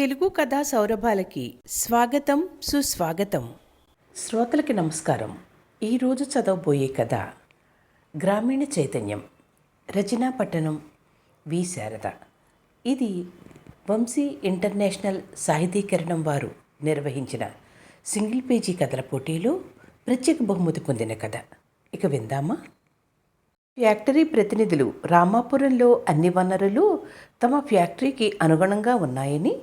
తెలుగు కథా సౌరభాలకి స్వాగతం సుస్వాగతం. శ్రోతలకి నమస్కారం. ఈరోజు చదవబోయే కథ గ్రామీణ చైతన్యం రచనా పట్టణం వి. శారద. ఇది వంశీ ఇంటర్నేషనల్ సాహితీకరణం వారు నిర్వహించిన సింగిల్ పేజీ కథల పోటీలో ప్రత్యేక బహుమతి పొందిన కథ. ఇక విందామా? ఫ్యాక్టరీ ప్రతినిధులు రామాపురంలో అన్ని వనరులు తమ ఫ్యాక్టరీకి అనుగుణంగా ఉన్నాయని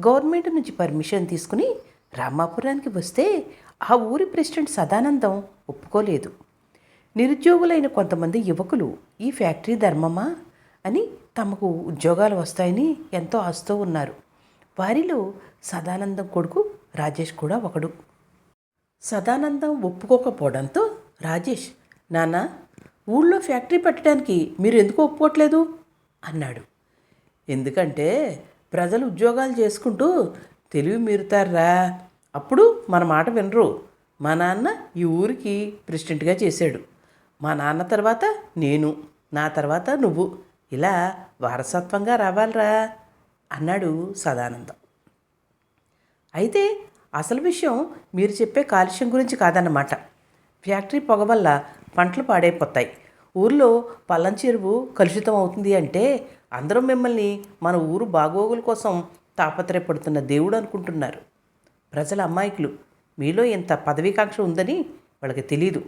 గవర్నమెంట్ నుంచి పర్మిషన్ తీసుకుని రామాపురానికి వస్తే ఆ ఊరి ప్రెసిడెంట్ సదానందం ఒప్పుకోలేదు. నిరుద్యోగులైన కొంతమంది యువకులు ఈ ఫ్యాక్టరీ ధర్మమా? అని తమకు ఉద్యోగాలు వస్తాయని ఎంతో ఆశతో ఉన్నారు. వారిలో సదానందం కొడుకు రాజేష్ కూడా ఒకడు. సదానందం ఒప్పుకోకపోవడంతో రాజేష్ నాన్న ఊళ్ళో ఫ్యాక్టరీ పెట్టడానికి మీరు ఎందుకు ఒప్పుకోవట్లేదు అన్నాడు. ఎందుకంటే ప్రజలు ఉద్యోగాలు చేసుకుంటూ తెలివి మీరుతారా అప్పుడు మన మాట వినరు. మా నాన్న ఈ ఊరికి ప్రెసిడెంట్గా చేశాడు. మా నాన్న తర్వాత నేను నా తర్వాత నువ్వు. ఇలా వారసత్వంగా రావాలిరా అన్నాడు సదానందం. అయితే అసలు విషయం మీరు చెప్పే కాలుష్యం గురించి కాదన్నమాట. ఫ్యాక్టరీ పొగ వల్ల పంటలు పాడైపోతాయి. ఊర్లో పల్లం చెరువు కలుషితం అవుతుంది అంటే అందరూ మిమ్మల్ని మన ఊరు బాగోగుల కోసం తాపత్రయపడుతున్న దేవుడు అనుకుంటున్నారు. ప్రజల అమాయకులు మీలో ఇంత పదవీకాంక్ష ఉందని వాళ్ళకి తెలీదు.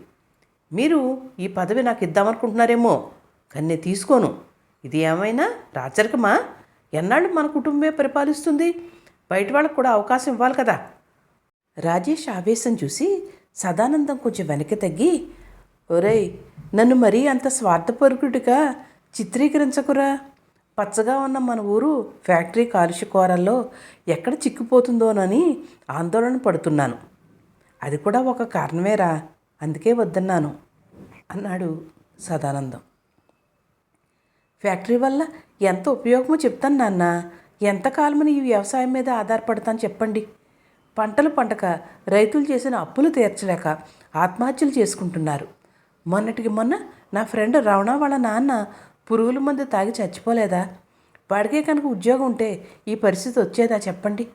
మీరు ఈ పదవి నాకు ఇద్దామనుకుంటున్నారేమో కానీ నేను తీసుకోను. ఇది ఏమైనా రాచరికమా? ఎన్నాళ్ళు మన కుటుంబమే పరిపాలిస్తుంది? బయట వాళ్ళకు కూడా అవకాశం ఇవ్వాలి కదా. రాజేష్ ఆవేశం చూసి సదానందం కొంచెం వెనక్కి తగ్గి ఒరేయ్ నన్ను మరీ అంత స్వార్థపరుకుడిగా చిత్రీకరించకురా. పచ్చగా ఉన్న మన ఊరు ఫ్యాక్టరీ కాలుష్య కోరల్లో ఎక్కడ చిక్కిపోతుందోనని ఆందోళన పడుతున్నాను. అది కూడా ఒక కారణమేరా అందుకే వద్దన్నాను అన్నాడు సదానందం. ఫ్యాక్టరీ వల్ల ఎంత ఉపయోగమో చెప్తాను నాన్న. ఎంతకాలమని ఈ వ్యవసాయం మీద ఆధారపడతాను చెప్పండి. పంటలు పండక రైతులు చేసిన అప్పులు తీర్చలేక ఆత్మహత్యలు చేసుకుంటున్నారు. మొన్నటికి మొన్న నా ఫ్రెండ్ రవణ వాళ్ళ నాన్న పురుగుల మందు తాగి చచ్చిపోలేదా? వాడికే కనుక ఉద్యోగం ఉంటే ఈ పరిస్థితి వచ్చేదా చెప్పండి.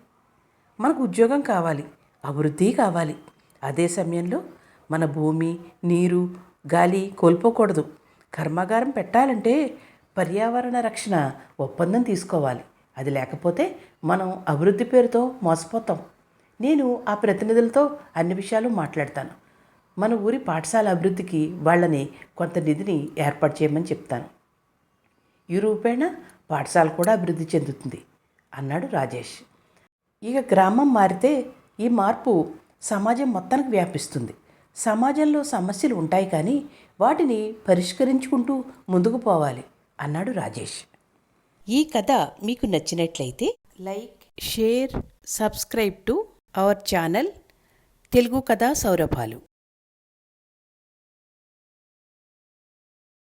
మనకు ఉద్యోగం కావాలి అభివృద్ధి కావాలి. అదే సమయంలో మన భూమి నీరు గాలి కోల్పోకూడదు. కర్మాగారం పెట్టాలంటే పర్యావరణ రక్షణ ఒప్పందం తీసుకోవాలి. అది లేకపోతే మనం అభివృద్ధి పేరుతో మోసపోతాం. నేను ఆ ప్రతినిధులతో అన్ని విషయాలు మాట్లాడతాను. మన ఊరి పాఠశాల అభివృద్ధికి వాళ్ళని కొంత నిధిని ఏర్పాటు చేయమని చెప్తాను. ఈ రూపేణ పాఠశాల కూడా అభివృద్ధి చెందుతుంది అన్నాడు రాజేష్. ఇక గ్రామం మారితే ఈ మార్పు సమాజం మొత్తానికి వ్యాపిస్తుంది. సమాజంలో సమస్యలు ఉంటాయి కానీ వాటిని పరిష్కరించుకుంటూ ముందుకు పోవాలి అన్నాడు రాజేష్. ఈ కథ మీకు నచ్చినట్లయితే like share subscribe to our channel Telugu కథా సౌరభాలు.